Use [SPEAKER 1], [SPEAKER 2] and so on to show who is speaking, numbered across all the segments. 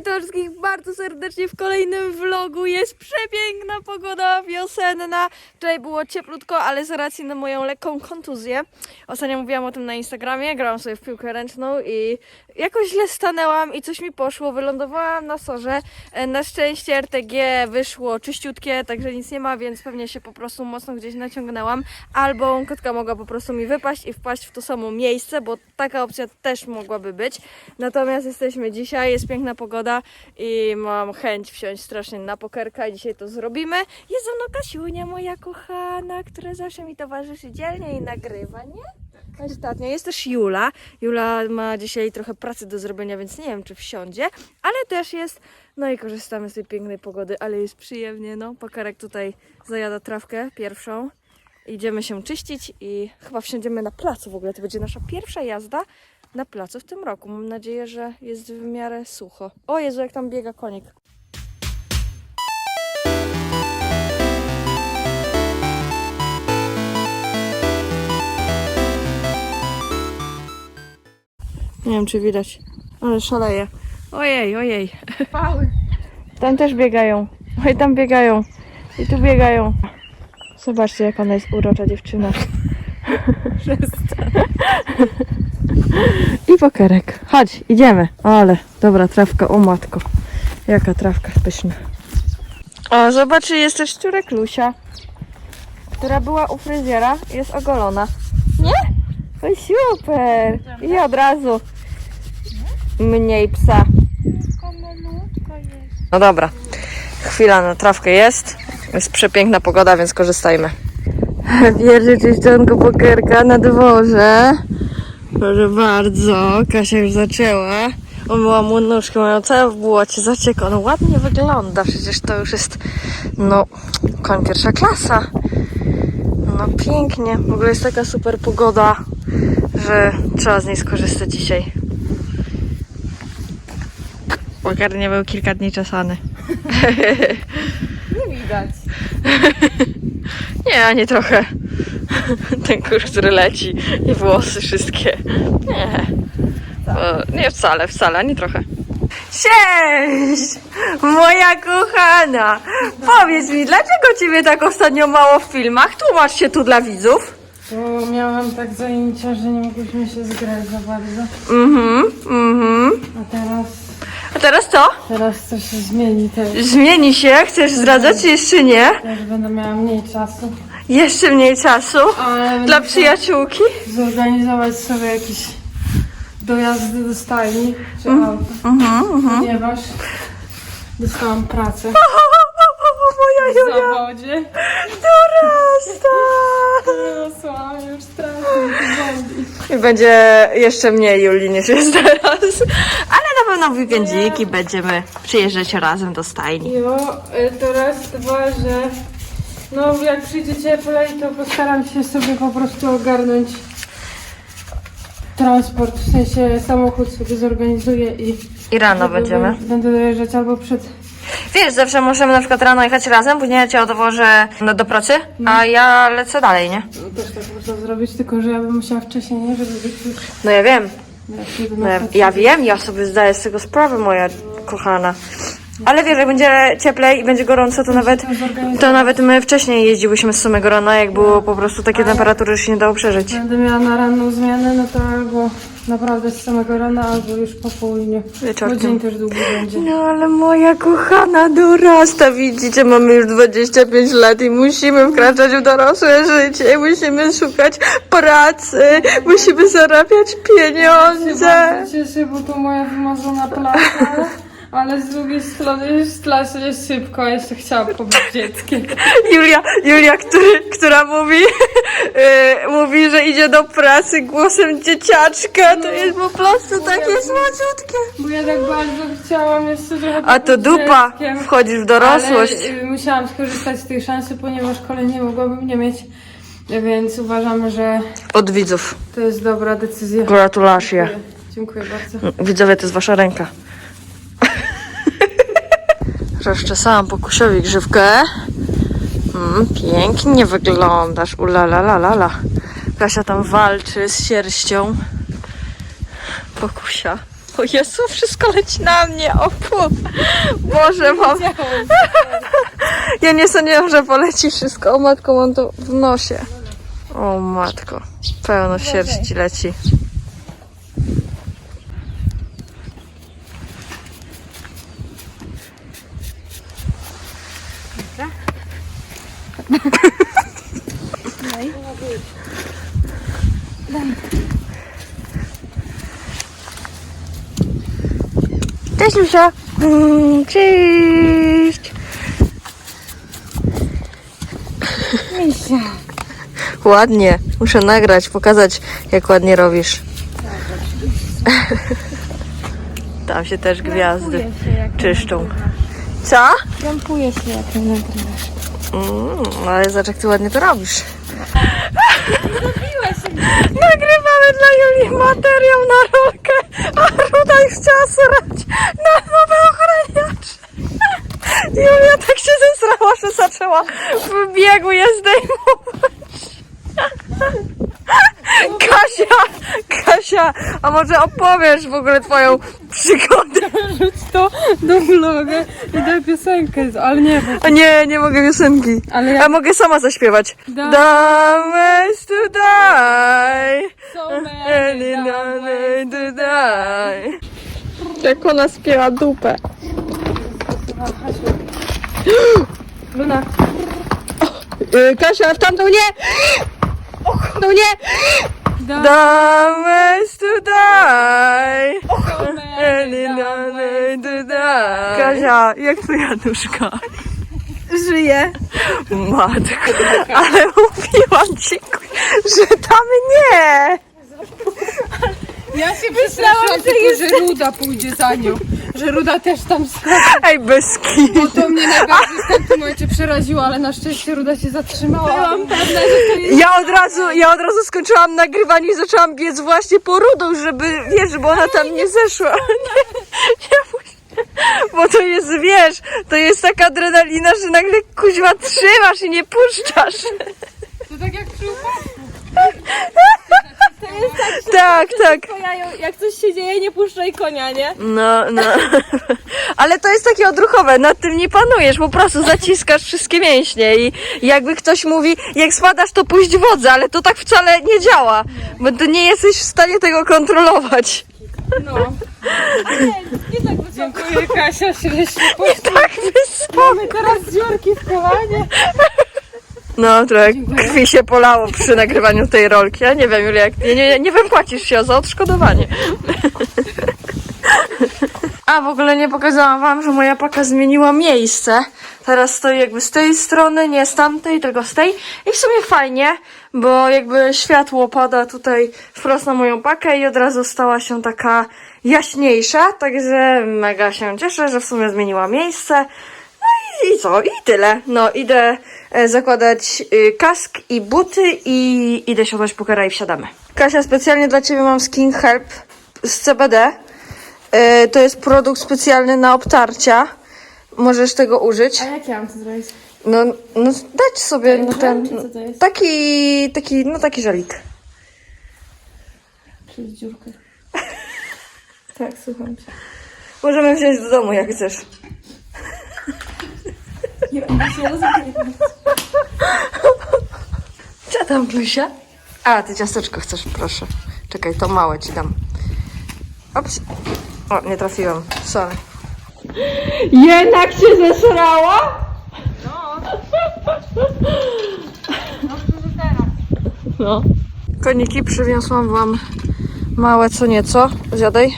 [SPEAKER 1] witam wszystkich bardzo serdecznie w kolejnym vlogu. Jest przepiękna pogoda wiosenna. Wczoraj było cieplutko, ale z racji na moją lekką kontuzję. Ostatnio mówiłam o tym na Instagramie, grałam sobie w piłkę ręczną i jakoś źle stanęłam i coś mi poszło. Wylądowałam na sorze. E, Na szczęście RTG wyszło czyściutkie, także nic nie ma, więc pewnie się po prostu mocno gdzieś naciągnęłam. Albo kotka mogła po prostu mi wypaść i wpaść w to samo miejsce, bo taka opcja też mogłaby być. Natomiast jesteśmy dzisiaj, jest piękna pogoda i mam chęć wsiąść strasznie na pokerka i dzisiaj to zrobimy. Jest ze mną Kasiunia, moja kochana, która zawsze mi towarzyszy dzielnie i nagrywa, nie? Ostatnio jest też Jula. Jula ma dzisiaj trochę pracy do zrobienia, więc nie wiem, czy wsiądzie, ale też jest. No i korzystamy z tej pięknej pogody, ale jest przyjemnie. No, pokarek tutaj zajada trawkę pierwszą. Idziemy się czyścić i chyba wsiądziemy na placu w ogóle. To będzie nasza pierwsza jazda na placu w tym roku. Mam nadzieję, że jest w miarę sucho. O Jezu, jak tam biega konik. Nie wiem, czy widać, ale szaleje. Ojej, ojej. Tam też biegają. Oj, tam biegają. I tu biegają. Zobaczcie, jak ona jest urocza dziewczyna. I pokerek. Chodź, idziemy. Ale, dobra, trawka, o matko. Jaka trawka pyszna. O, zobaczy, jest też szczurek Lusia, która była u fryzjera jest ogolona. Nie? Oj, super. I od razu mniej psa. No dobra, chwila na trawkę jest. Jest przepiękna pogoda, więc korzystajmy. Pierwsze czyszczonko pokerka na dworze. Proszę bardzo, Kasia już zaczęła. Umyła mu nóżkę, mają całe w błocie, zaciek. On ładnie wygląda, przecież to już jest, no, koń pierwsza klasa. No pięknie, w ogóle jest taka super pogoda, że trzeba z niej skorzystać dzisiaj. Poker nie był kilka dni czesany.
[SPEAKER 2] Nie widać.
[SPEAKER 1] Nie, ani trochę. Ten kurz, który leci i włosy wszystkie. Nie. O, nie wcale, wcale, ani trochę. Cześć! Moja kochana! Powiedz mi, dlaczego ciebie tak ostatnio mało w filmach? Tłumacz się tu dla widzów.
[SPEAKER 2] Bo miałam tak zajęcia, że nie mogłyśmy się zgrać za bardzo.
[SPEAKER 1] Mhm, mhm.
[SPEAKER 2] A teraz,
[SPEAKER 1] teraz co?
[SPEAKER 2] teraz to się zmieni też.
[SPEAKER 1] Zmieni się? Chcesz zdradzać, czy jeszcze nie?
[SPEAKER 2] Też będę miała mniej czasu.
[SPEAKER 1] Jeszcze mniej czasu?
[SPEAKER 2] Ale będę
[SPEAKER 1] Dla przyjaciółki?
[SPEAKER 2] zorganizować sobie jakieś dojazdy do stajni czy auto.
[SPEAKER 1] Mhm, mhm.
[SPEAKER 2] Ponieważ dostałam pracę
[SPEAKER 1] Moja
[SPEAKER 2] w
[SPEAKER 1] Julia
[SPEAKER 2] zawodzie.
[SPEAKER 1] dorasta!
[SPEAKER 2] Wyrosłam już strasznie.
[SPEAKER 1] I będzie jeszcze mniej Julii niż jest teraz. Na weekendziki będziemy przyjeżdżać razem do stajni.
[SPEAKER 2] Jo, y, to raz, dwa, że no jak przyjdzie cieplej, to postaram się sobie po prostu ogarnąć transport, w sensie samochód sobie zorganizuję i
[SPEAKER 1] I rano
[SPEAKER 2] żeby
[SPEAKER 1] będziemy.
[SPEAKER 2] Będę dojeżdżać albo przed...
[SPEAKER 1] Wiesz, zawsze możemy na przykład rano jechać razem, później ja cię odwożę no, do pracy, a ja lecę dalej, nie?
[SPEAKER 2] No też tak można zrobić, tylko że ja bym musiała wcześniej, nie? Żeby być już...
[SPEAKER 1] No ja wiem. No
[SPEAKER 2] pracę.
[SPEAKER 1] ja wiem, ja sobie zdaję z tego sprawę, moja kochana. Ale wiesz, jak będzie cieplej i będzie gorąco, to nawet, to nawet my wcześniej jeździłyśmy z samego rana, jak było po prostu takie temperatury, że się nie dało przeżyć.
[SPEAKER 2] Będę miała na ranną zmianę, no to albo naprawdę z samego rana, albo już po południu. Bo
[SPEAKER 1] Wieczorkiem.
[SPEAKER 2] dzień też długi będzie.
[SPEAKER 1] No ale moja kochana dorasta, widzicie, mamy już 25 lat i musimy wkraczać w dorosłe życie, musimy szukać pracy, musimy zarabiać pieniądze.
[SPEAKER 2] Bardzo cieszę, bo to moja wymarzona placa, ale z drugiej strony strasznie jest szybko, jeszcze chciałam pobyć dzieckiem.
[SPEAKER 1] Julia, Julia który, która mówi, yy, mówi, że idzie do pracy głosem dzieciaczka, to jest po prostu takie słodziutkie.
[SPEAKER 2] Bo ja tak bardzo chciałam jeszcze trochę
[SPEAKER 1] A to dupa,
[SPEAKER 2] dzieckiem,
[SPEAKER 1] wchodzisz w dorosłość.
[SPEAKER 2] Ale y, musiałam skorzystać z tej szansy, ponieważ kolejnie mogłabym nie mieć, więc uważam, że
[SPEAKER 1] Od widzów,
[SPEAKER 2] to jest dobra decyzja.
[SPEAKER 1] gratulacje.
[SPEAKER 2] Dziękuję bardzo.
[SPEAKER 1] Widzowie, to jest wasza ręka. Rozczesałam pokusiowi grzywkę. Mm, pięknie wyglądasz. Ulalalala. Kasia tam walczy z sierścią. Pokusia. O Jezu, wszystko leci na mnie, o. Boże, mam... Ja nie sądziłam, że poleci wszystko. O matko, mam to w nosie. O matko, pełno sierści leci. Cześć Lusia! Mm, Cześć! Ładnie. Muszę nagrać, pokazać jak ładnie robisz. Tam się też gwiazdy czyszczą. Co?
[SPEAKER 2] Krępuję się jak nie nagrywasz.
[SPEAKER 1] Mm, ale zobacz jak ty ładnie to robisz. Nagrywamy dla Julii materiał na rolkę, a Ruda już chciała srać na nowe ochraniacze. Julia tak się zesrała, że zaczęła w biegu je zdejmować. Kasia, Kasia, a może opowiesz w ogóle twoją przygodę?
[SPEAKER 2] Rzuć to do vloga i daj piosenkę, ale nie, bo...
[SPEAKER 1] A nie, nie mogę piosenki.
[SPEAKER 2] Ale
[SPEAKER 1] A
[SPEAKER 2] ja...
[SPEAKER 1] mogę sama zaśpiewać.
[SPEAKER 2] Da-
[SPEAKER 1] Damage to die.
[SPEAKER 2] So
[SPEAKER 1] Any damage to die. Jak ona spięła dupę.
[SPEAKER 2] Luna,
[SPEAKER 1] Yy, Kasia, w tamtą nie! No nie!
[SPEAKER 2] da...
[SPEAKER 1] Damage to die.
[SPEAKER 2] So
[SPEAKER 1] Any to die. Kasia, jak twoja nóżka? Żyje. Matko, ale mówiłam ci, że tam nie.
[SPEAKER 2] Ja się myślałam, tylko, że Ruda pójdzie za nią. Że Ruda też tam schodzi.
[SPEAKER 1] Ej, bez kitu.
[SPEAKER 2] Bo to mnie najbardziej w tamtym momencie przeraziło, ale na szczęście Ruda się zatrzymała. Byłam pewna, że to jest...
[SPEAKER 1] Ja od razu, ja od razu skończyłam nagrywanie i zaczęłam biec właśnie po rudą, żeby, wiesz, bo ona tam nie zeszła. Nie, nie. Bo to jest, wiesz, to jest taka adrenalina, że nagle kuźwa trzymasz i nie puszczasz.
[SPEAKER 2] To tak jak przy upadku.
[SPEAKER 1] Tak, tak.
[SPEAKER 3] Jak coś się dzieje, nie puszczaj konia, nie?
[SPEAKER 1] No, no. Ale to jest takie odruchowe, nad tym nie panujesz, po prostu zaciskasz wszystkie mięśnie i jakby ktoś mówi, jak spadasz, to puść wodę, ale to tak wcale nie działa, bo ty nie jesteś w stanie tego kontrolować.
[SPEAKER 2] No.
[SPEAKER 3] Nie tak wysoko.
[SPEAKER 2] Dziękuję Kasia, poszło.
[SPEAKER 1] Tak wysoko.
[SPEAKER 2] Mamy teraz dziurki w kolanie.
[SPEAKER 1] No, trochę krwi się polało przy nagrywaniu tej rolki. Ja nie wiem, Julia, jak, nie, nie, nie wypłacisz się za odszkodowanie. A, w ogóle nie pokazałam wam, że moja paka zmieniła miejsce. Teraz stoi jakby z tej strony, nie z tamtej, tylko z tej. I w sumie fajnie, bo jakby światło pada tutaj wprost na moją pakę i od razu stała się taka jaśniejsza. Także mega się cieszę, że w sumie zmieniła miejsce. I, co? I tyle. No, idę e, zakładać y, kask i buty i idę siadać pokera i wsiadamy. Kasia, specjalnie dla Ciebie mam Skin Help z CBD. E, to jest produkt specjalny na obtarcia. Możesz tego użyć.
[SPEAKER 3] A jak ja mam to zrobić?
[SPEAKER 1] No, no dać sobie no, ten... Taki, taki, no taki żelik.
[SPEAKER 3] Przez dziurkę. Tak, słucham cię.
[SPEAKER 1] Możemy wziąć do domu, jak chcesz.
[SPEAKER 3] Nie będę się rozwijać.
[SPEAKER 1] Co tam, Plusia? A, ty ciasteczko chcesz, proszę. Czekaj, to małe ci dam. Ops. O, nie trafiłam. Sorry. Jednak się zesrała? No. Koniki przywiozłam wam małe co nieco. Zjadaj.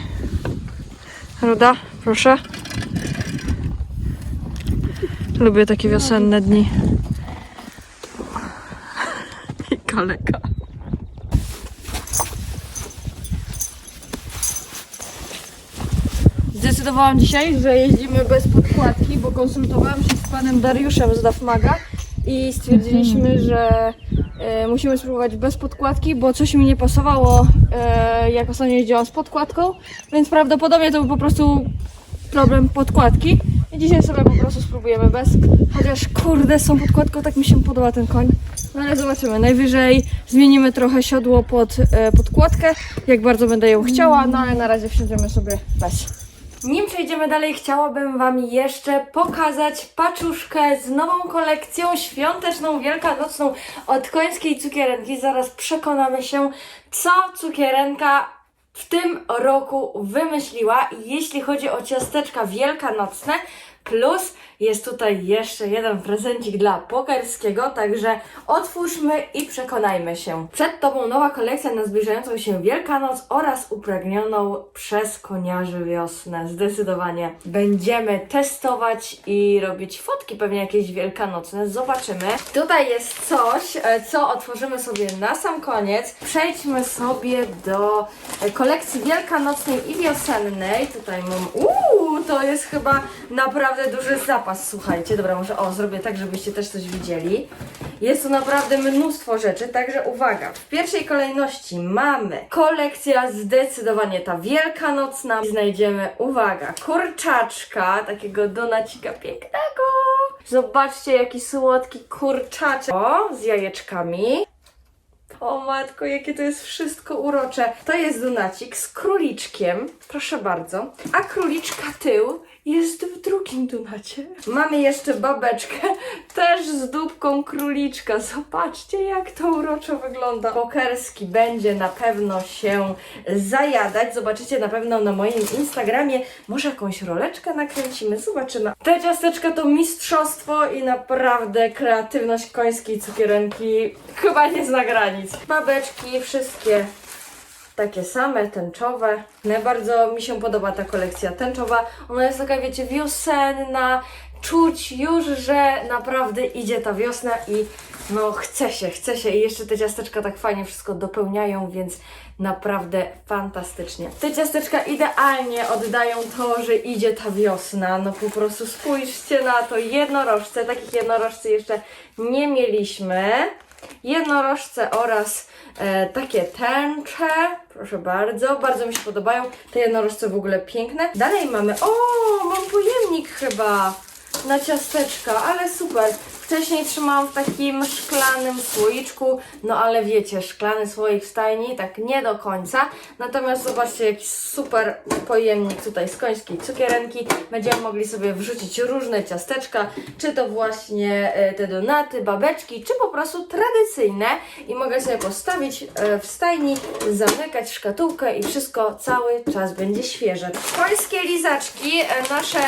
[SPEAKER 1] Ruda, proszę. Lubię takie wiosenne dni. I kaleka. Zdecydowałam dzisiaj, że jeździmy bez podkładki, bo konsultowałam się z panem Dariuszem z Dafmaga i stwierdziliśmy, że e, musimy spróbować bez podkładki, bo coś mi nie pasowało, e, jak ostatnio jeździłam z podkładką, więc prawdopodobnie to był po prostu problem podkładki. I dzisiaj sobie po prostu spróbujemy bez. Chociaż kurde, tą podkładką tak mi się podoba ten koń. No ale zobaczymy. Najwyżej zmienimy trochę siodło pod e, podkładkę, jak bardzo będę ją chciała, no ale na razie wsiądziemy sobie bez. Nim przejdziemy dalej, chciałabym Wam jeszcze pokazać paczuszkę z nową kolekcją świąteczną, wielkanocną od końskiej cukierenki. Zaraz przekonamy się, co cukierenka w tym roku wymyśliła, jeśli chodzi o ciasteczka wielkanocne. Plus jest tutaj jeszcze jeden prezencik dla Pokerskiego, także otwórzmy i przekonajmy się. Przed Tobą nowa kolekcja na zbliżającą się Wielkanoc oraz upragnioną przez koniarzy wiosnę. Zdecydowanie będziemy testować i robić fotki pewnie jakieś wielkanocne. Zobaczymy. Tutaj jest coś, e, co otworzymy sobie na sam koniec. Przejdźmy sobie do kolekcji wielkanocnej i wiosennej. Tutaj mam... Uuu, to jest chyba naprawdę duży słuchajcie. Dobra, może o, zrobię tak, żebyście też coś widzieli. Jest tu naprawdę mnóstwo rzeczy, także uwaga. W pierwszej kolejności mamy kolekcja zdecydowanie ta wielkanocna. Znajdziemy, uwaga, kurczaczka, takiego donacika pięknego. Zobaczcie, jaki słodki kurczaczek. O, z jajeczkami. O matko, jakie to jest wszystko urocze. To jest donacik z króliczkiem, proszę bardzo. A króliczka tył jest w drugim donacie. Mamy jeszcze babeczkę, też z dupką króliczka. Zobaczcie, jak to uroczo wygląda. Pokerski będzie na pewno się zajadać. Zobaczycie na pewno na moim Instagramie. Może jakąś roleczkę nakręcimy, zobaczymy. Te ciasteczka to mistrzostwo i naprawdę kreatywność końskiej cukierenki chyba nie zna granic. Babeczki wszystkie takie same, tęczowe. Najbardziej mi się podoba ta kolekcja tęczowa. Ona jest taka, wiecie, wiosenna. Czuć już, że naprawdę idzie ta wiosna i no chce się, chce się. I jeszcze te ciasteczka tak fajnie wszystko dopełniają, więc naprawdę fantastycznie. Te ciasteczka idealnie oddają to, że idzie ta wiosna. No po prostu spójrzcie na to. Jednorożce, takich jednorożcy jeszcze nie mieliśmy jednorożce oraz e, takie tęcze. Proszę bardzo, bardzo mi się podobają. Te jednorożce w ogóle piękne. Dalej mamy, o, mam pojemnik chyba na ciasteczka, ale super. Wcześniej trzymałam w takim szklanym słoiczku, no ale wiecie, szklany słoik w stajni, tak nie do końca. Natomiast zobaczcie, jaki super pojemnik tutaj z końskiej cukierenki. Będziemy mogli sobie wrzucić różne ciasteczka, czy to właśnie e, te donaty, babeczki, czy po prostu tradycyjne. I mogę sobie postawić e, w stajni, zamykać szkatułkę i wszystko cały czas będzie świeże. Końskie lizaczki, e, nasze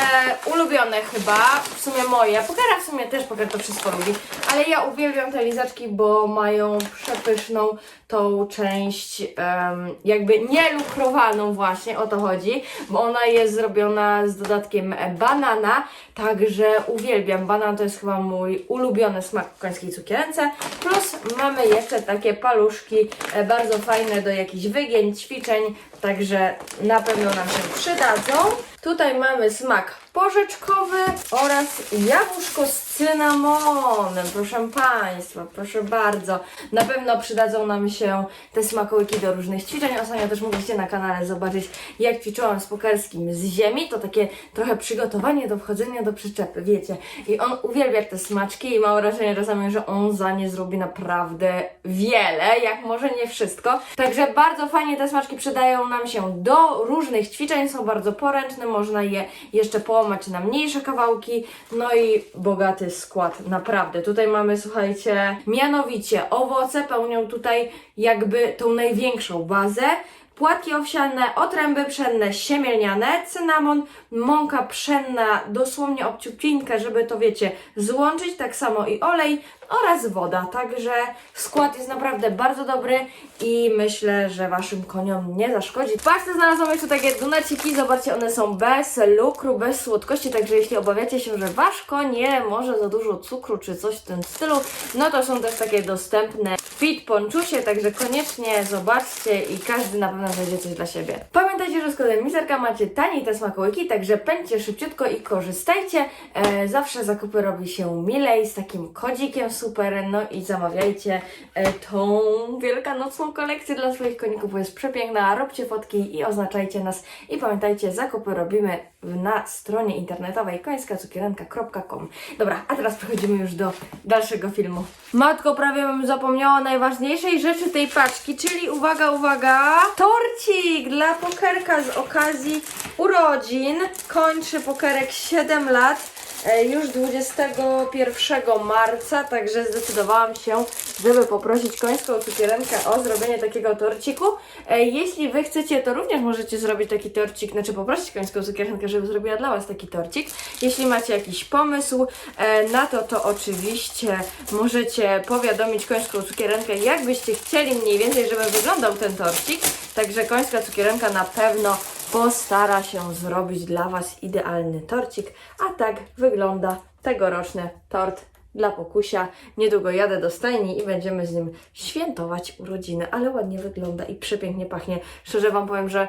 [SPEAKER 1] ulubione chyba, w sumie moje. Pokera w sumie też poker to wszystko lubi, ale ja uwielbiam te lizaczki, bo mają przepyszną tą część em, jakby nielukrowaną właśnie, o to chodzi, bo ona jest zrobiona z dodatkiem banana, także uwielbiam. Banan to jest chyba mój ulubiony smak w końskiej cukierence, plus mamy jeszcze takie paluszki e, bardzo fajne do jakichś wygięć, ćwiczeń, także na pewno nam się przydadzą. Tutaj mamy smak porzeczkowy oraz jabłuszko z cynamonem, proszę Państwa, proszę bardzo. Na pewno przydadzą nam się te smakołyki do różnych ćwiczeń. Ostatnio też mogliście na kanale zobaczyć, jak ćwiczyłam z pokerskim z ziemi. To takie trochę przygotowanie do wchodzenia do przyczepy, wiecie. I on uwielbia te smaczki i mam wrażenie czasami, że on za nie zrobi naprawdę wiele, jak może nie wszystko. Także bardzo fajnie te smaczki przydają nam się do różnych ćwiczeń, są bardzo poręczne, można je jeszcze połamać na mniejsze kawałki, no i bogaty skład, naprawdę. Tutaj mamy, słuchajcie, mianowicie owoce pełnią tutaj jakby tą największą bazę. Płatki owsiane, otręby pszenne, siemielniane, cynamon, mąka pszenna, dosłownie obciupinkę, żeby to wiecie, złączyć, tak samo i olej oraz woda. Także skład jest naprawdę bardzo dobry i myślę, że Waszym koniom nie zaszkodzi. W paczce znalazłam jeszcze takie donaciki, zobaczcie, one są bez lukru, bez słodkości, także jeśli obawiacie się, że Wasz koń może za dużo cukru czy coś w tym stylu, no to są też takie dostępne fit ponczusie, także koniecznie zobaczcie i każdy na pewno znajdzie coś dla siebie. Pamiętajcie, że z kodem Mizerka macie taniej te smakołyki, także pędźcie szybciutko i korzystajcie. E, zawsze zakupy robi się milej z takim kodzikiem super. No i zamawiajcie e, tą wielkanocną kolekcję dla swoich koników, bo jest przepiękna. Róbcie fotki i oznaczajcie nas. I pamiętajcie, zakupy robimy na stronie internetowej końskacukierenka.com. Dobra, a teraz przechodzimy już do dalszego filmu. Matko, prawie bym zapomniała najważniejszej rzeczy tej paczki, czyli uwaga, uwaga, torcik dla pokerka z okazji urodzin. Kończy pokerek 7 lat. E, Już 21 marca, także zdecydowałam się, żeby poprosić końską cukierenkę o zrobienie takiego torciku. E, Jeśli Wy chcecie, to również możecie zrobić taki torcik, znaczy poprosić końską cukierkę, żeby zrobiła dla Was taki torcik. Jeśli macie jakiś pomysł e, na to, to oczywiście możecie powiadomić końską cukierenkę, jak byście chcieli mniej więcej, żeby wyglądał ten torcik. Także końska cukierenka na pewno postara się zrobić dla Was idealny torcik, a tak wygląda tegoroczny tort dla pokusia. Niedługo jadę do stajni i będziemy z nim świętować urodziny, ale ładnie wygląda i przepięknie pachnie. Szczerze Wam powiem, że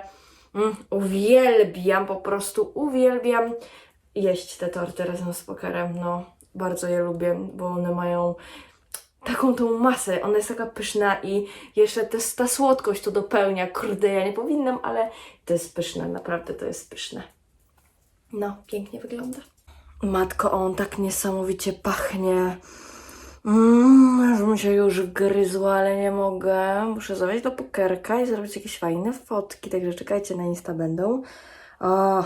[SPEAKER 1] mm, uwielbiam, po prostu uwielbiam jeść te torty razem z pokerem. No, bardzo je lubię, bo one mają taką tą masę, ona jest taka pyszna i jeszcze to jest ta słodkość to dopełnia. Kurde, ja nie powinnam, ale to jest pyszne, naprawdę to jest pyszne. No, pięknie wygląda. Matko, on tak niesamowicie pachnie. Mmm, już mi się już gryzła, ale nie mogę. Muszę zawieźć do pokerka i zrobić jakieś fajne fotki, także czekajcie, na Insta będą. O,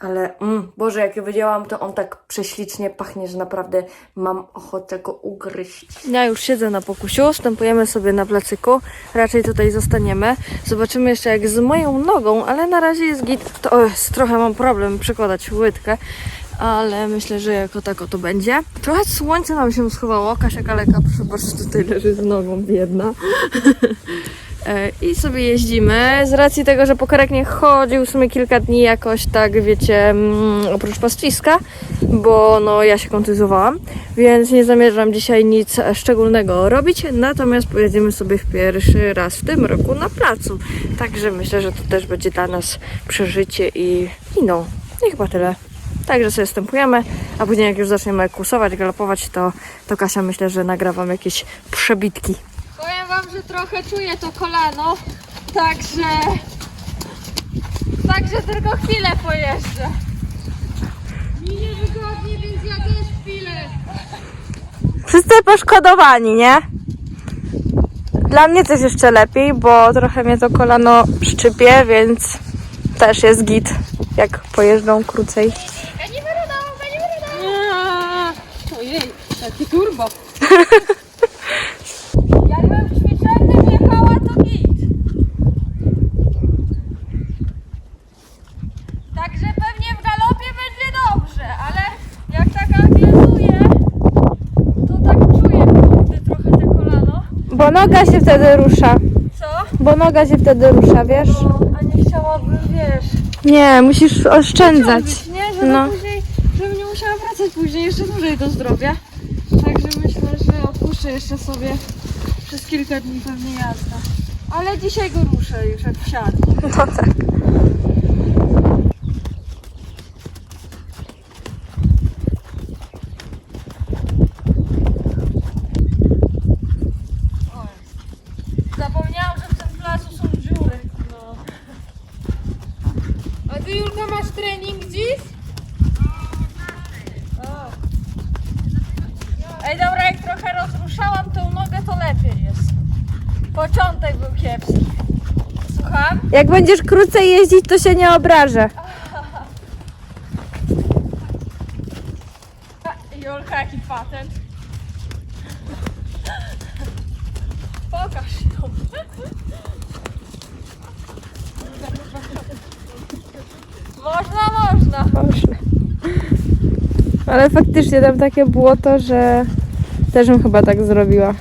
[SPEAKER 1] ale mm, Boże, jak je wydziałam, to on tak prześlicznie pachnie, że naprawdę mam ochotę go ugryźć. Ja już siedzę na pokusiu, wstępujemy sobie na placyku, raczej tutaj zostaniemy. Zobaczymy jeszcze jak z moją nogą, ale na razie jest git. To o, trochę mam problem przekładać łydkę, ale myślę, że jako tako to będzie. Trochę słońce nam się schowało, Kasia Kaleka, proszę tutaj leży z nogą biedna. E, I sobie jeździmy. Z racji tego, że pokarek nie chodził w sumie kilka dni jakoś tak, wiecie, mm, oprócz pastwiska, bo no ja się kontuzjowałam, więc nie zamierzam dzisiaj nic szczególnego robić, natomiast pojedziemy sobie w pierwszy raz w tym roku na placu. Także myślę, że to też będzie dla nas przeżycie i, i no, i chyba tyle. Także sobie wstępujemy, a później jak już zaczniemy kursować, galopować, to, to Kasia myślę, że nagra wam jakieś przebitki.
[SPEAKER 2] Wam, że trochę czuję to kolano, także... Także tylko chwilę pojeżdżę. Mi niewygodnie, więc ja też chwilę.
[SPEAKER 3] Wszyscy poszkodowani, nie? Dla mnie też jeszcze lepiej, bo trochę mnie to kolano szczypie, więc też jest git, jak pojeżdżą krócej.
[SPEAKER 2] Nie. Ojej, taki turbo. Jakbym w ćwiczeniu jechała, to git. Także pewnie w galopie będzie dobrze, ale jak tak anglizuje, to tak czuję kurde, trochę te kolano.
[SPEAKER 3] Bo noga się wtedy rusza.
[SPEAKER 2] Co?
[SPEAKER 3] Bo noga się wtedy rusza, wiesz?
[SPEAKER 2] No, a nie chciałabym, wiesz,
[SPEAKER 3] Nie, musisz oszczędzać.
[SPEAKER 2] ciągnąć, nie? Żeby
[SPEAKER 3] No.
[SPEAKER 2] później, żebym nie musiała wracać później jeszcze dłużej do zdrowia. Także myślę, że odpuszczę jeszcze sobie przez kilka dni pewnie jazda. Ale dzisiaj go ruszę już jak wsiadł.
[SPEAKER 3] No tak.
[SPEAKER 2] Zapomniałam, że w tym placu są dziury. No. A ty Julka masz trening dziś? O. Ej dobra, jak trochę rozruszałam tą nogę, to lepiej jest. Początek był kiepski. Słucham?
[SPEAKER 3] Jak będziesz krócej jeździć, to się nie obrażę.
[SPEAKER 2] Julka, jaki patent. Pokaż ją. Można, można.
[SPEAKER 3] Można. Ale faktycznie tam takie błoto, że też bym chyba tak zrobiła.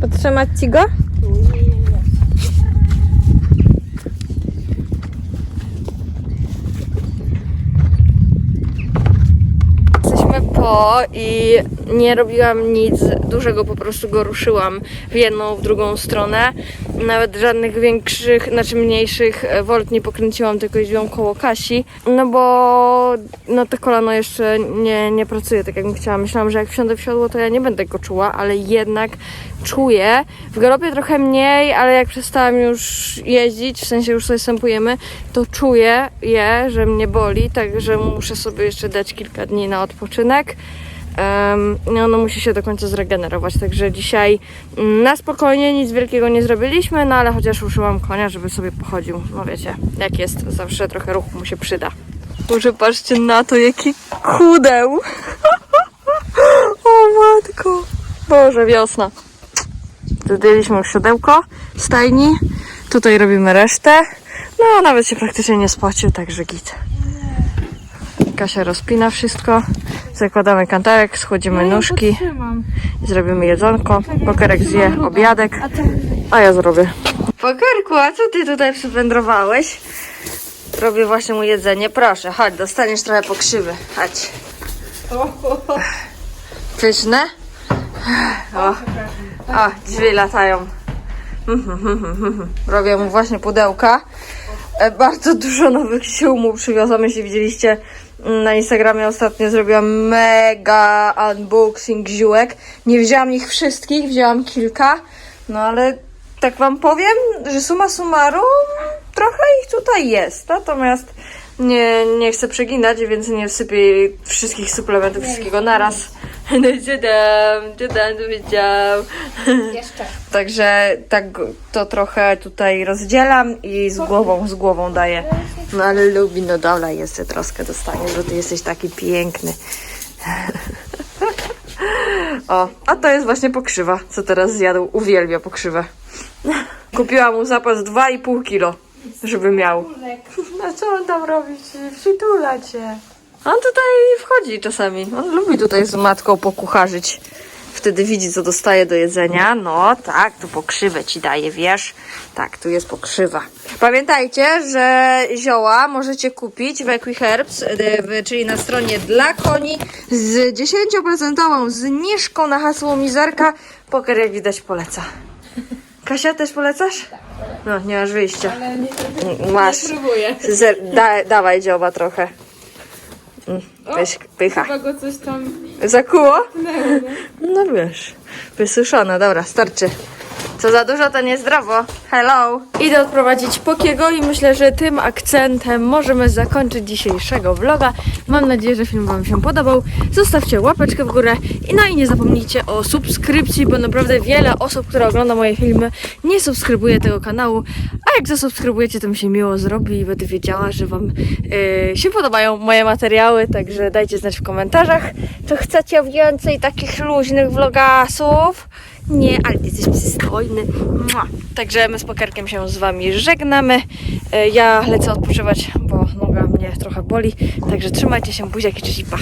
[SPEAKER 3] Podtrzymać ci go?
[SPEAKER 1] Jesteśmy po i nie robiłam nic dużego, po prostu go ruszyłam w jedną, w drugą stronę. Nawet żadnych większych, znaczy mniejszych e, volt nie pokręciłam, tylko jeździłam koło Kasi, no bo no to kolano jeszcze nie, nie pracuje tak jak bym chciała. Myślałam, że jak wsiądę w siodło, to ja nie będę go czuła, ale jednak czuję. W galopie trochę mniej, ale jak przestałam już jeździć, w sensie już sobie sępujemy, to czuję je, że mnie boli, także muszę sobie jeszcze dać kilka dni na odpoczynek. No, no musi się do końca zregenerować, także dzisiaj mm, na spokojnie nic wielkiego nie zrobiliśmy, no ale chociaż ruszyłam konia, żeby sobie pochodził. No wiecie, jak jest, zawsze trochę ruchu mu się przyda. Może patrzcie na to, jaki kudeł. o matko. Boże, wiosna. Zdjęliśmy już siodełko stajni. Tutaj robimy resztę. No, nawet się praktycznie nie spocił, także git. Kasia rozpina wszystko. Zakładamy kantarek, schodzimy nóżki i zrobimy jedzonko. Pokerek zje obiadek, a ja zrobię. Pokerku, a co ty tutaj przywędrowałeś? Robię właśnie mu jedzenie. Proszę, chodź, dostaniesz trochę pokrzywy. Chodź. Pyszne? O, o drzwi latają. Robię mu właśnie pudełka. E, Bardzo dużo nowych sił mu przywiozłam. Jeśli widzieliście na Instagramie ostatnio zrobiłam mega unboxing ziółek. Nie wzięłam ich wszystkich, wzięłam kilka. No ale tak wam powiem, że suma summarum trochę ich tutaj jest. Natomiast nie, nie chcę przeginać, więc nie wsypię wszystkich suplementów, wszystkiego naraz. No dziadam, dziadam dowiedział.
[SPEAKER 3] Jeszcze.
[SPEAKER 1] Także tak to trochę tutaj rozdzielam i z głową, z głową daję. No ale lubi, no dobra, jeszcze troszkę dostaniesz, bo ty jesteś taki piękny. O, a to jest właśnie pokrzywa, co teraz zjadł. Uwielbia pokrzywę. Kupiłam mu zapas 2,5 kilo, żeby miał. No co on tam robi? Przytula cię. On tutaj wchodzi czasami. On lubi tutaj z matką pokucharzyć. Wtedy widzi, co dostaje do jedzenia. No tak, tu pokrzywę ci daje, wiesz? Tak, tu jest pokrzywa. Pamiętajcie, że zioła możecie kupić w Equiherbs, w- czyli na stronie dla koni z 10% zniżką na hasło Mizerka. Poker jak widać poleca. Kasia, też polecasz? No, nie masz wyjścia.
[SPEAKER 2] Ale nie,
[SPEAKER 1] Masz.
[SPEAKER 2] próbuję.
[SPEAKER 1] Zer- da, dawaj dzioba trochę. Weź, pycha.
[SPEAKER 2] Chyba go coś tam
[SPEAKER 1] Zakuło?
[SPEAKER 2] pnęło.
[SPEAKER 1] No wiesz, wysuszone, dobra, starczy. Co za dużo, to niezdrowo. Hello! Idę odprowadzić Pokiego i myślę, że tym akcentem możemy zakończyć dzisiejszego vloga. Mam nadzieję, że film Wam się podobał. Zostawcie łapeczkę w górę i no i nie zapomnijcie o subskrypcji, bo naprawdę wiele osób, które ogląda moje filmy, nie subskrybuje tego kanału. A jak zasubskrybujecie, to mi się miło zrobi i będę wiedziała, że Wam yy, się podobają moje materiały, także dajcie znać w komentarzach, czy chcecie więcej takich luźnych vlogasów. Nie, ale ty jesteś przystojny. Także my z pokerkiem się z wami żegnamy. E, Ja lecę odpoczywać, bo noga mnie trochę boli. Także trzymajcie się, buziaki, cześć i pa.